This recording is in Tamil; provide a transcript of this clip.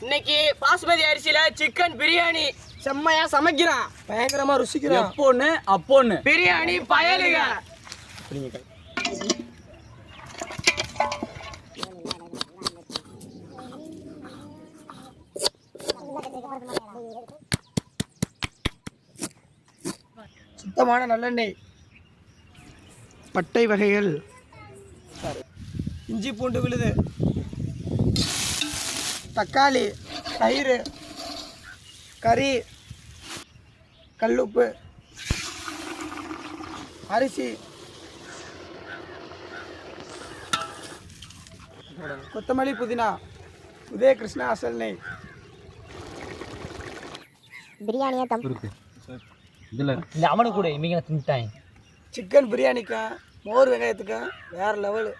இன்னைக்கு பாஸ்மதி அரிசியில சிக்கன் பிரியாணி செம்மையா சமைக்கிறான். பயங்கரமா ருசிக்கிறான். எப்போன்னு அப்போன்னு. பிரியாணி பயலுக. சுத்தமான நல்லெண்ணெய். பட்டை வகைகள். இஞ்சி பூண்டு விழுது. தக்காளி தயிர் கறி கல்லுப்பு அரிசி கொத்தமல்லி புதினா உதய கிருஷ்ணா அசல் நெய். பிரியாணியை தம்? இதில் இந்த அவனு கூட இவங்க தின்ட்டாங்க சிக்கன் பிரியாணிக்கும் மோர் வெங்காயத்துக்கும் வேறு லெவலு